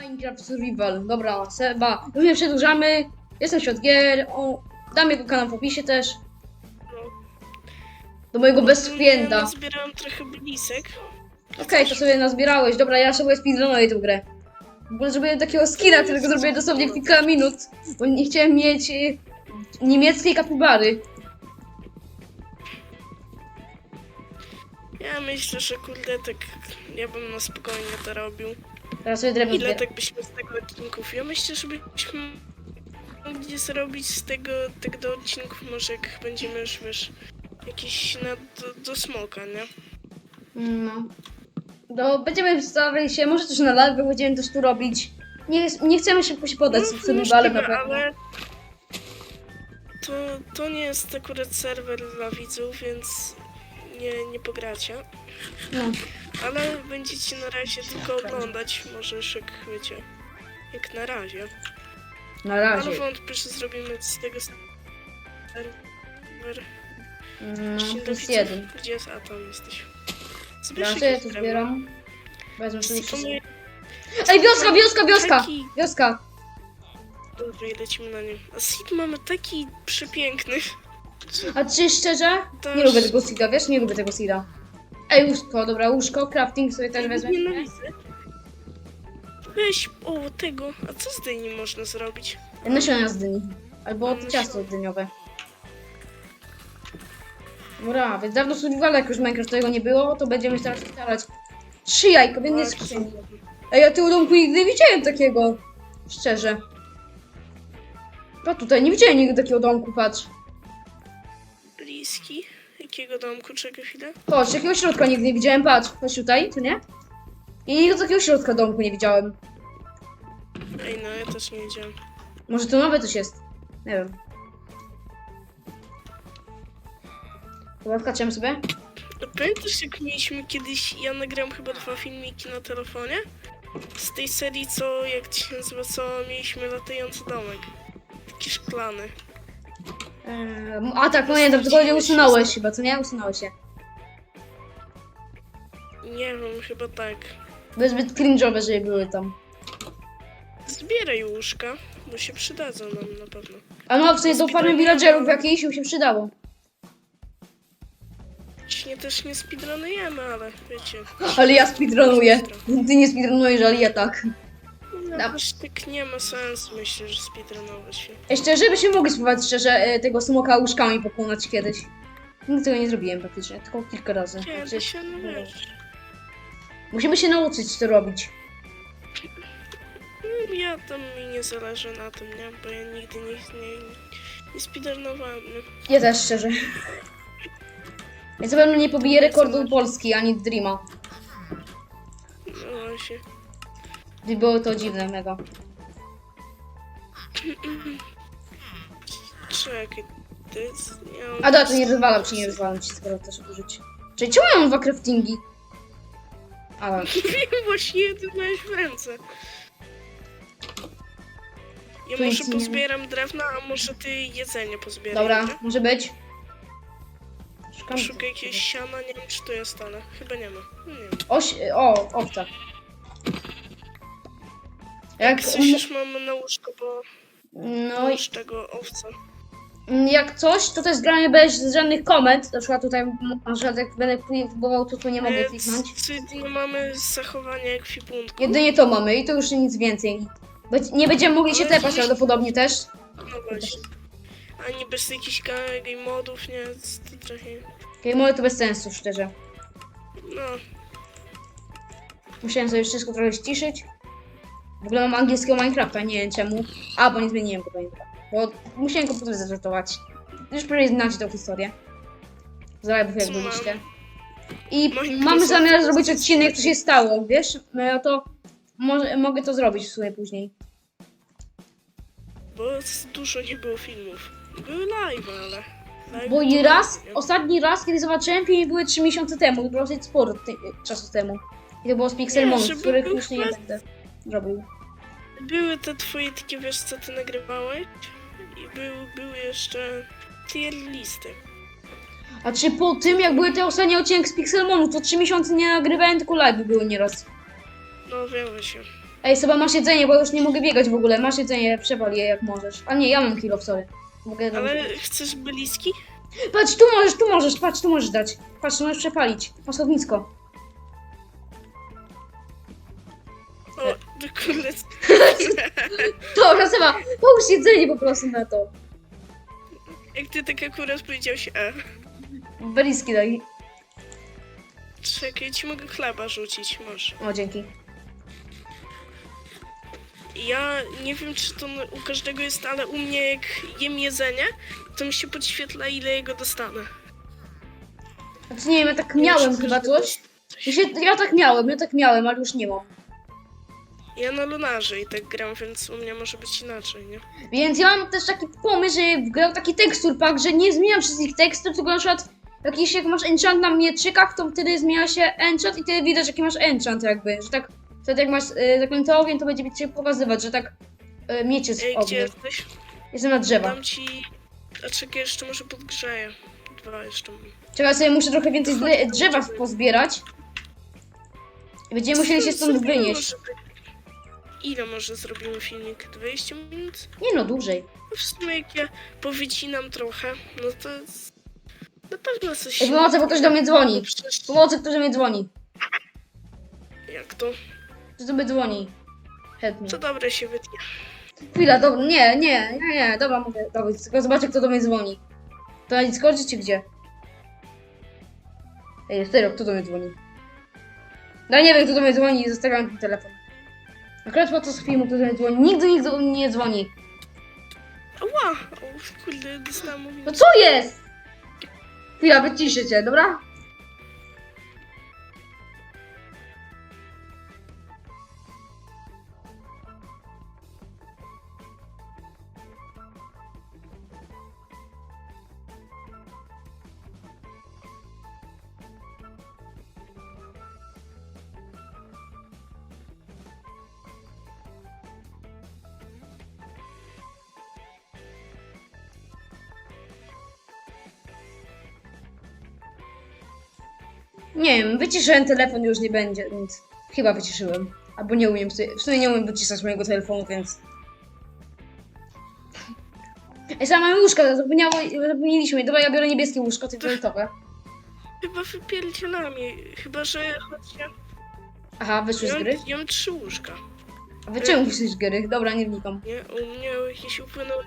Minecraft Survival. Dobra, Seba, już nie przedłużamy. Jestem Świat Gier. O, dam jego kanał w opisie też. Do mojego Ja frienda. zbierałam trochę blisek. Okej, to sobie nazbierałeś. Dobra, ja sobie speedrunuję tę grę. W ogóle zrobiłem takiego skina, którego zrobiłem dosłownie w kilka minut. Bo nie chciałem mieć y, niemieckiej kapibary. Ja myślę, że kurde, tak ja bym na spokojnie to robił. Teraz sobie drewno Ile zbieram. tak byśmy z tego odcinków? Ja myślę, że byśmy mogli zrobić z tego, tego do odcinków, może jak będziemy już, wiesz, jakiś na, do, do smoka, nie? No. No, będziemy starali się, może też na live będziemy też tu robić. Nie, nie chcemy się się podać z survivalem na No, możliwe, pewno. ale to, to nie jest akurat serwer dla widzów, więc nie, nie pogracie. No. Ale będziecie na razie tylko oglądać, może już jak wiecie, jak na razie. Na Ale razie. wątpię, że zrobimy z tego serwer. Dzień plus jeden. Gdzie jest? A tam jesteś. Zbierz sobie jakieś to drewno. zbieram. Wezmę sobie. Proponuję Ej, wioska, wioska, wioska! taki... Wioska! Dobra, i lecimy na nie. A Seed mamy taki przepiękny. A czy szczerze? To Nie lubię tego seeda, wiesz? Nie lubię tego seeda. Ej, łóżko, dobra, łóżko, crafting sobie też wezmę. Nienawidzę. Weź, o, tego. A co z dyni można zrobić? Nasiona z dyni. Albo Nasiona. ciasto dyniowe. Dobra, więc dawno survivala, jak już Minecraft tego nie było, to będziemy starać się starać. Trzy jajka w jednej Tak, skrzyni. Ej, ja tego domku nigdy nie widziałem takiego. Szczerze. A tutaj nie widziałem nigdy takiego domku, patrz. Bliski. Jakiego domku? Czekaj chwilę. Patrz, takiego środka nigdy nie widziałem, patrz. Patrz tutaj, tu nie? I nigdy takiego środka domku nie widziałem. Ej, no, ja też nie wiedziałem. Może to nowe coś jest. Nie wiem. Wkaczemy sobie. Pamiętasz jak mieliśmy kiedyś, ja nagrałem chyba dwa filmiki na telefonie? Z tej serii, co, jak to się nazywa, co mieliśmy latający domek. Taki szklany. Eee, a tak, tylko nie usunąłeś chyba, co nie? Usunąłeś się. Nie wiem, chyba tak. Były zbyt cringe'owe, żeby były tam. Zbieraj łóżka, bo się przydadzą nam na pewno. A no, w sensie do farmy villagerów jakiejś mi się przydało. Właśnie też nie speedrunujemy, ale wiecie. Ale ja speedrunuję. Ty nie speedrunujesz, ale ja tak. No, też tak nie ma sensu, myślę, że speedrunować się. Ej, szczerze, byśmy mogli spróbować szczerze e, tego smoka łóżkami pokonać kiedyś. Nigdy tego nie zrobiłem praktycznie, tylko kilka razy. Się, no wiesz. Musimy się nauczyć to robić. No, Ja tam mi nie zależy na tym, nie? Bo ja nigdy nie, nie, nie speedrunowałem, nie? Ja też szczerze. Ja zapewne nie pobiję rekordu Polski ani Dreama. No właśnie. Gdyby było to dziwne mega. Czekaj, to jest... Nie mam... A da, to nie rozwalam ci, nie rozwalam ci, skoro też użyć. Czyli czemu ja mam dwa craftingi? Ale... Właśnie ty miałeś w ręce. Ja Tu może nic nie ma. pozbieram drewna, a może ty jedzenie pozbieraj. Dobra, dobra? może być. Szukam... Szukaj jakiegoś siana, nie wiem czy tu jest, ale chyba nie ma. No nie wiem. Oś... O, owca. Jak, Coś już mamy na łóżko, bo no, już tego owca. jak coś, to też gramy bez żadnych komend. Na przykład tutaj, na przykład jak będę próbował, to tu nie mogę kliknąć. c- nie mamy zachowania ekwipunku. Jedynie to mamy i to już nic więcej. Nie będziemy mogli się Ale tepać prawdopodobnie też. No właśnie. Ani bez jakichś ga- game modów, nie? To trochę... Okay, może to bez sensu, szczerze. No, Musiałem sobie wszystko trochę ściszyć. W ogóle mam angielskiego Minecrafta, nie wiem czemu. A, bo nie zmieniłem go pamiętam. Bo musiałem komputer zrestartować. Już prawie znacie tą historię. Z live'ów jak byliście. I mamy zamiar zrobić odcinek, co się stało, wiesz? No to może, mogę to zrobić w sumie później. bo dużo nie było filmów. Były live, ale... live Bo i raz, nie? ostatni raz, kiedy zobaczyłem filmy, były 3 miesiące temu, dosyć sporo ty, czasu temu. I to było z Pixelmon, których już nie będę robił. Były te twoje takie, wiesz co ty nagrywałeś? I był, były jeszcze tier listy. A czy po tym, jak były te ostatnie odcinki z Pixelmonu, to 3 miesiące nie nagrywałem, tylko live były nieraz. No wiem się. Ej, Seba, masz jedzenie, bo już nie mogę biegać w ogóle. Masz jedzenie, przepal je jak możesz. A nie, ja mam kilo, sorry. Mogę Ale chcesz bliski? Patrz, tu możesz, tu możesz, patrz, tu możesz dać. Patrz, tu możesz przepalić. Masz ognisko. Kurde. Dobra, Seba, połóż jedzenie po prostu na to. Jak ty tak akurat powiedziałeś E. Beliski daj. Czekaj, ci mogę chleba rzucić, może. O, dzięki. Ja nie wiem, czy to u każdego jest, ale u mnie jak jem jedzenie, to mi się podświetla, ile jego dostanę. Znaczy nie wiem, ja tak miałem chyba coś. Ja, się, ja tak miałem, ja tak miałem, ale już nie mam. Ja na lunarze i tak gram, więc u mnie może być inaczej, nie? Więc ja mam też taki pomysł, że grał taki tekstur pack, że nie zmieniam wszystkich tekstur, tylko na przykład jakiś jak masz enchant na mieczykach, to wtedy zmienia się enchant i wtedy widać jaki masz enchant jakby, że tak wtedy jak masz y, zaklęty ogień, to będzie się pokazywać, że tak y, miecz jest Ej, w gdzie jesteś? Jestem na drzewach. Dam ci... A czekaj, jeszcze może podgrzeję. Dwa jeszcze mam. Czekaj, sobie muszę trochę więcej dre- drzewa pozbierać. I będziemy musieli się stąd wynieść. może tak- Ile może zrobimy filmik? 20 minut? Nie no, dłużej. No w sumie jak ja powycinam trochę, no to jest... na pewno coś... Ej, pomocy, bo ktoś do mnie dzwoni. Przecież- Pomocy, ktoś do mnie dzwoni. Jak to? Ktoś do mnie dzwoni. Chętnie. To dobre się wytnie. Chwila, dobra, nie, nie, nie, nie, dobra, mogę, dobra, tylko zobaczę, kto do mnie dzwoni. To na Discordzie czy gdzie? Ej, serio, kto do mnie dzwoni? No nie wiem, kto do mnie dzwoni i zostawiam ten telefon. Akurat podczas filmu kto do mnie dzwoni, nigdy nikt do mnie nie dzwoni. Ała! O, kurde, dostałam. No co jest? Chwila, wyciszę cię, dobra? Nie wiem, wyciszyłem telefon już nie będzie, więc chyba wyciszyłem. Albo nie umiem, sobie- w sumie nie umiem wyciszyć mojego telefonu, więc... Ej, sama mamy łóżka, zapomniało- zapomnieliśmy. Dobra, ja biorę niebieskie łóżko, ty fioletowe. Chyba wypierdzielami. Chyba, że choć ja... Aha, wyszły z Ja, gry? ja mam trzy łóżka. A wy czemu wyszły z gry? Dobra, nie wnikam. Nie? U mnie jakieś upłynęły...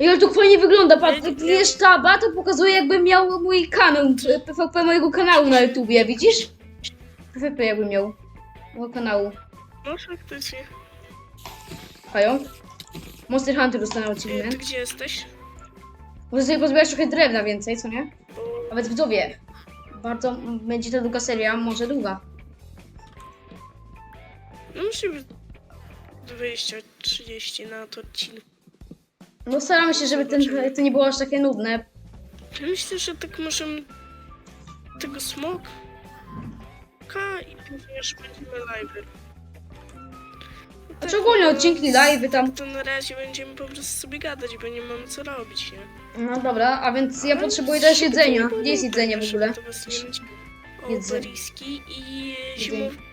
Ej, ale to fajnie wygląda, patrz, Nie, nie. wiesz taba, to pokazuje jakbym miał mój kanał, PvP mojego kanału na YouTubie, widzisz? PvP jakbym miał. Mojego kanału. No faktycznie. Pająk? Monster Hunter dostanę E, achievement. ty gdzie jesteś? Muszę sobie pozbierać trochę drewna więcej, co nie? Bo... Nawet widzowie. Bardzo m, będzie to długa seria, może długa. No musi być 20-30 na to odcinek. No staramy się, żeby ten, to nie było aż takie nudne. Ja Myślę, że tak możemy tego smoka i później już będziemy live. A czy ogólnie odcinki live tam. To na razie będziemy po prostu sobie gadać, bo nie mamy co robić, nie? No dobra, a więc ja Ale potrzebuję też jedzenia. Gdzie jest jedzenie w ogóle? To was nie Jedzenie. i Jedzenie.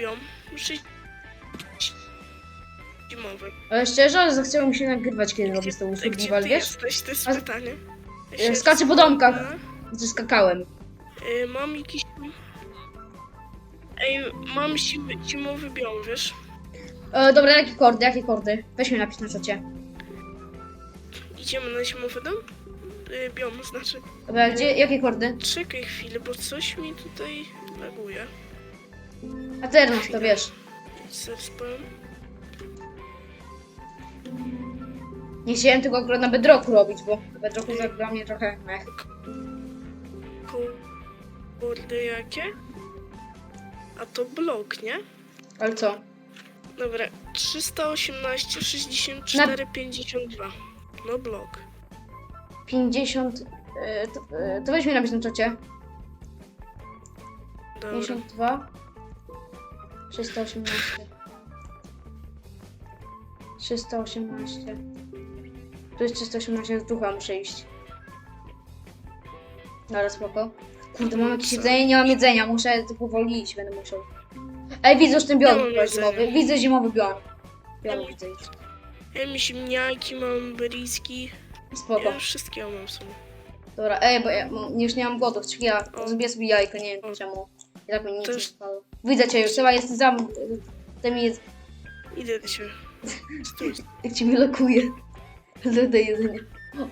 Biom. Muszę zimowy. Ale szczerze, zachciało mi się nagrywać, kiedy robię z tą Gdzie ty wiesz? jesteś? To jest A- pytanie. E, skaczę po domkach. Że skakałem. Y, mam jakiś. Ej, mam zim, zimowy biom, wiesz? E, dobra, jakie kordy, jakie kordy? Weź mnie napisz na czacie. Idziemy na zimowy dom? Y, biom, znaczy. Dobra, gdzie, jakie kordy? Czekaj chwilę, bo coś mi tutaj laguje. A teraz to wiesz. Zespół. Nie chciałem tego akurat na bedrocku robić, bo bedrocku to dla mnie trochę mech. Kurde, jakie? A to blok, nie? Ale co? Dobra, 318, 64, 52. No blok. 50... E, to, e, to weź mnie napisz na czacie. Dobra. 52 318 318 Tu jest 318, z ducha muszę iść. Dobra, spoko. Kurde, mam jakieś jedzenie, nie mam jedzenia, muszę powoli iść, będę musiał. Ej, widzę już ten biom Ja mam chyba jedzenie. zimowy. Widzę zimowy. Biom Ja- widzę. Mam ziemniaki, mam beriski. Spoko. Ja wszystkiego mam w sumie. Dobra, ej, bo ja mam- już nie mam głodów, czyli ja O. zrobię sobie jajko, nie wiem O. czemu. Tak mi nic To nie już- spadło. Widzę cię już, chyba jest za... Ty mi jest... Idę do ciebie. Stój. Jak ci mi lokuje. Dodaj jedzenie.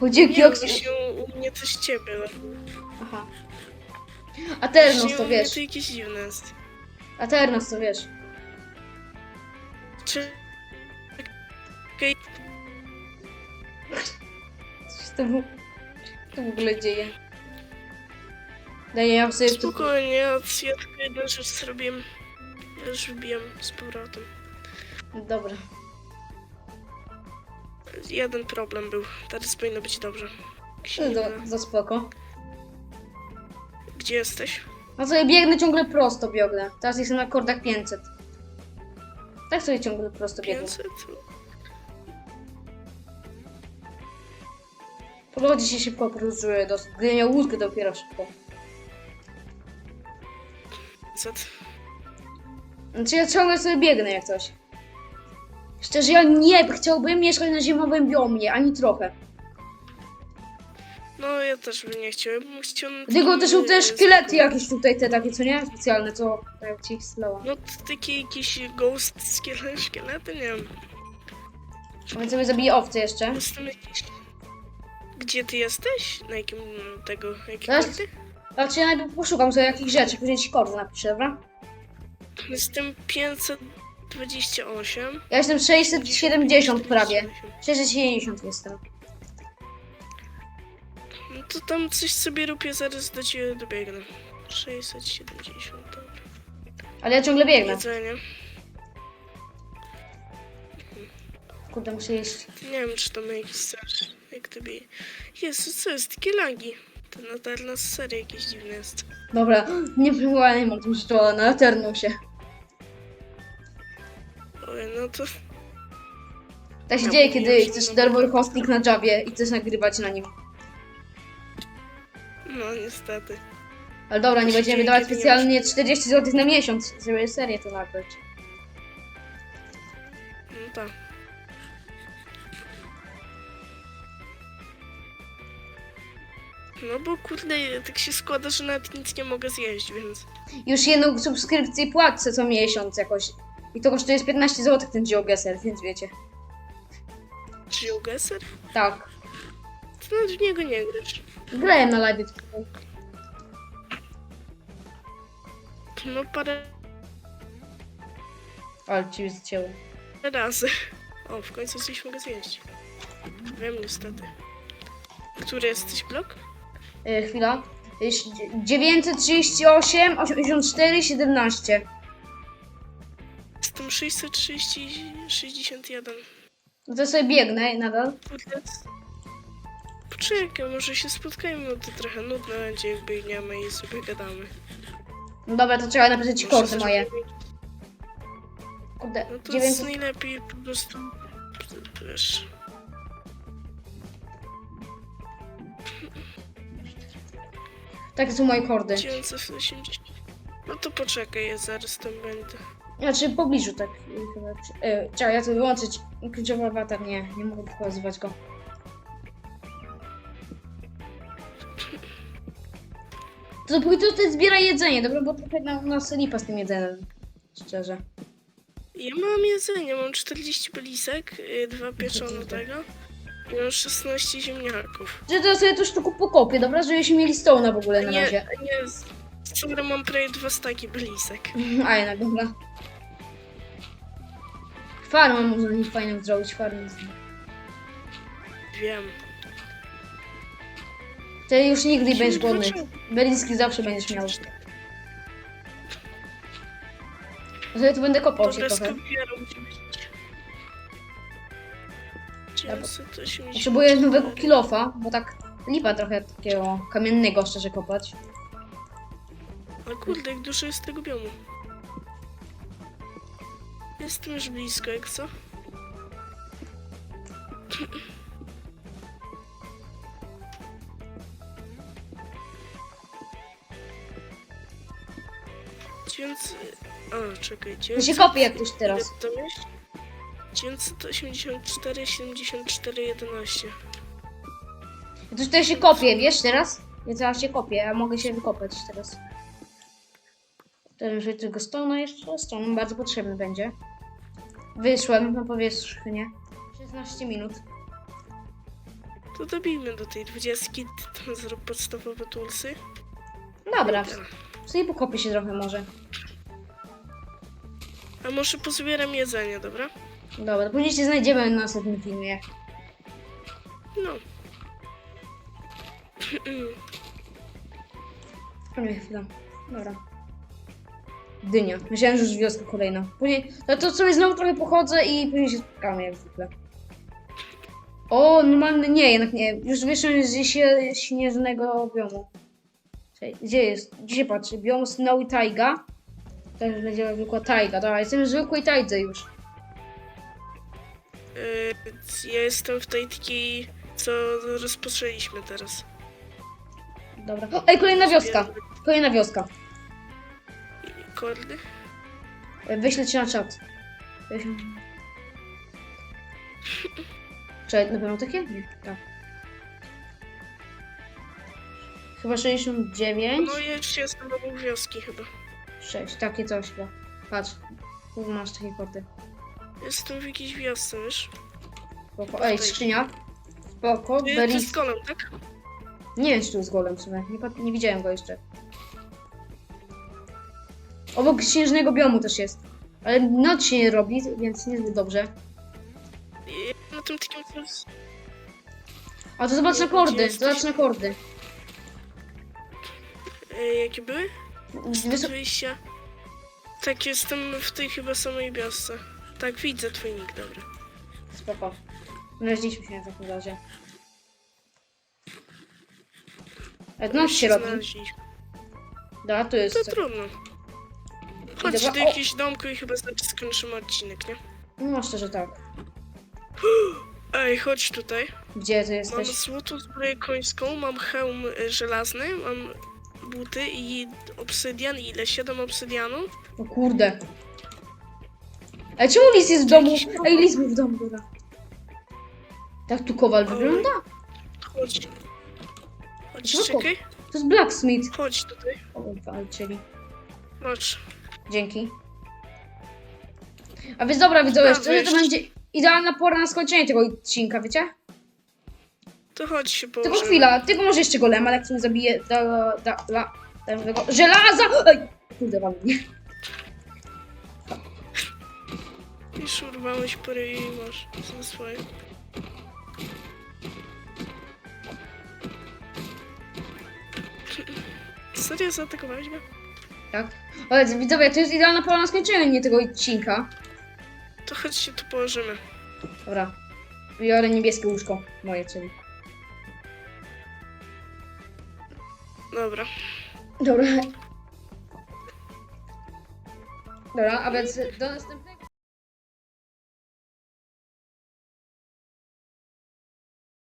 O, dzięki, Nie, Oksy. właśnie u, u mnie coś ciebie. ale- Aha. Aternos Właśnie to u mnie wiesz. to jakieś dziwne jest. Aternos to wiesz. Czy... Co się to w, to w ogóle dzieje? Daj, ja sobie... spokojnie, ja, tylko jedną rzecz zrobiłem. Ja już wbijam z powrotem. Dobra. Jeden problem był. Teraz powinno być dobrze. To nie za, spoko. Gdzie jesteś? No sobie biegnę ciągle prosto biegnę. Teraz jestem na kordach 500. Tak sobie ciągle prosto biegnę. 500? Po lodzie się szybko poruszyły. Gdy miał łódkę dopiero szybko. 500. Znaczy ja ciągle sobie biegnę jak coś. Szczerze, ja nie chciałbym mieszkać na zimowym biomie, ani trochę. No ja też bym nie chciał. Ja bym chciał... takim, też są te szkielety jakieś tutaj, te takie, co nie? Specjalne, co tak ci slała. No to takie jakieś ghost szkielety, szkielety, nie wiem. Więc sobie zabiję owce jeszcze. Jakiś... Gdzie ty jesteś? Na jakim tego... Ty? Znaczy ja najpierw poszukam sobie jakichś rzeczy, później ci kordy napiszę, dobra? Jestem 528. Ja jestem 670 prawie. 670 jestem. No to tam coś sobie ja zaraz do ciebie dobiegnę. 670, dobra. Ale ja ciągle biegnę. Jedzenie. Kurde, muszę jeść. Nie wiem, czy to ma jakiś sens. Jak gdyby... Jezu, co jest? Takie lagi. Ten Atarnas serio jakiś dziwny jest. Dobra, nie mam tu to na Eternusie. Oj, no to... Tak się dzieje, kiedy chcesz serwer hosting na Javie i chcesz nagrywać na nim. No niestety. Ale dobra, To nie się będziemy dzieje, kiedy nie specjalnie 40 zł na miesiąc, żeby serię to nagrać. No tak. No bo kurde, tak się składa, że nawet nic nie mogę zjeść, więc... Już jedną subskrypcję płacę co miesiąc jakoś. I to kosztuje z 15 zł ten GeoGuessr, więc wiecie. GeoGuessr? Tak. Ty nawet w niego nie grasz. Grałem na live. No parę Ale ci zcięło. razy. O, w końcu coś mogę zjeść. Wiem niestety. Który jesteś blok? E, chwila. Jest 938, 84, 17. Jestem 630, 61. No to sobie biegnę nadal. Kurde. Poczekaj, może się spotkajmy, bo to trochę nudno będzie, jak biegniemy i sobie gadamy. No dobra, to trzeba napisać kordy moje. Kurde, No to 900. jest najlepiej po prostu... Wiesz... Takie są moje kordy. 980. No to poczekaj, ja zaraz tam będę. Znaczy w pobliżu tak. chyba. E, czekaj, ja to wyłączyć. Kluczowy awatar, nie, nie mogę pokazywać go. To pójdę tutaj zbieraj jedzenie, dobra? Bo trochę na nas lipa z tym jedzeniem. Szczerze. Ja mam jedzenie, mam 40 belisek, y, dwa pieczone tego mam 16 ziemniaków. Że to sobie to sztuku pokopię, dobra? Żebyśmy mieli stołna w ogóle na Nie, razie. nie, z- sorry, mam prawie dwa staki belisek. A jednak, dobra. Farmę można nie fajną zrobić, farmę. Wiem. Ty już nigdy nie będziesz głodny. Beliski zawsze będziesz miał. Ja sobie tu będę kopał się trochę. być. 980. Potrzebuję nowego kilofa, bo tak lipa trochę takiego kamiennego szczerze kopać. A kurde, jak dużo jest tego biomu. Jestem już blisko, jak co? Więc... O, czekaj, To się 900, kopie jak ktoś teraz. ile jest? 984, 74, 11. Ja to tutaj się kopie, wiesz teraz? Ja teraz się kopię, a mogę się wykopać teraz. Teraz użyję tego stona jeszcze. Stone bardzo potrzebny będzie. Wyszłem na powierzchnię. 16 minut. To dobijmy do tej 20, ty tam zrób podstawowe toolsy. Dobra, sobie pokopię się trochę może. A może pozbieram jedzenie, dobra? Dobra, później się znajdziemy na następnym filmie. No. Poczekaj chwilę. Dobra. Dynia. Myślałem, że już wioska kolejna. Później, no to sobie znowu trochę pochodzę i później się spotkamy jak zwykle. O, normalny, nie, jednak nie. Już wyszłem z sie- śnieżnego biomu. Czekaj, Gdzie jest? Gdzie się patrzy? Biom Snow i Taiga. Już będzie zwykła Taiga. Dobra, jestem w zwykłej Tajdze już. Yy, ja jestem w tej takiej, co rozpoczęliśmy teraz. Dobra. Ej, kolejna wioska. Kolejna wioska. Kordy? Wyślę ci na czat. Czy na pewno takie? Nie, tak. Chyba 69? No ja jeszcze jestem obok wioski chyba. 6, takie coś chyba. Patrz. Tu masz takie korty. Jestem w jakiejś wiosce, wiesz? Spoko. Ej, skrzynia. Spoko. Ty, jest golem, tak? Nie wiem, czy tu jest golem w sumie. Nie, pat- nie widziałem go jeszcze. Obok śnieżnego biomu też jest. Ale noc się nie robi, więc niezbyt dobrze. I na tym takim jest... A to zobacz na kordy, jesteś? zobacz na kordy. E, jakie były? Wysok- Wyjścia. Tak, jestem w tej chyba samej wiosce. Tak, widzę twój nick, dobra. Spoko. Znaleźliśmy się w takim razie. Jak noc się robi. Znaleźliśmy. Da, tu jest. To trudno. Chodź Dobra, do o! jakiegoś domku i chyba znaczy skończymy odcinek, nie? No szczerze tak. Ej, chodź tutaj. Gdzie ty Mam jesteś? złotą zbroję końską, mam hełm y, żelazny, mam buty i obsydian. Ile? 7 obsydianu? O kurde. Ej, czemu lis jest w domu? Ej, lis był w domu, dobra. Tak tu kowal wygląda? Chodź. Chodź, Spoko. czekaj. To jest blacksmith. Chodź tutaj. O, walczyli. Chodź. Dzięki. A więc dobra, widzowie, Dobra, szczerze to będzie idealna pora na skończenie tego odcinka, wiecie? To chodź się położymy. Tylko chwila, tylko może jeszcze golema, jak sobie zabiję da, da, da, da, żelaza! Ej! Kurde, wam mnie. Już urwałeś pory i masz za swoje. Serio zaatakowałeś mnie? Tak. Ale widzowie, to jest idealna pora na skończenie tego odcinka. To chodź się tu położymy. Dobra. Biorę niebieskie łóżko. Moje, czyli. Dobra. Dobra. Dobra, a więc do następnego.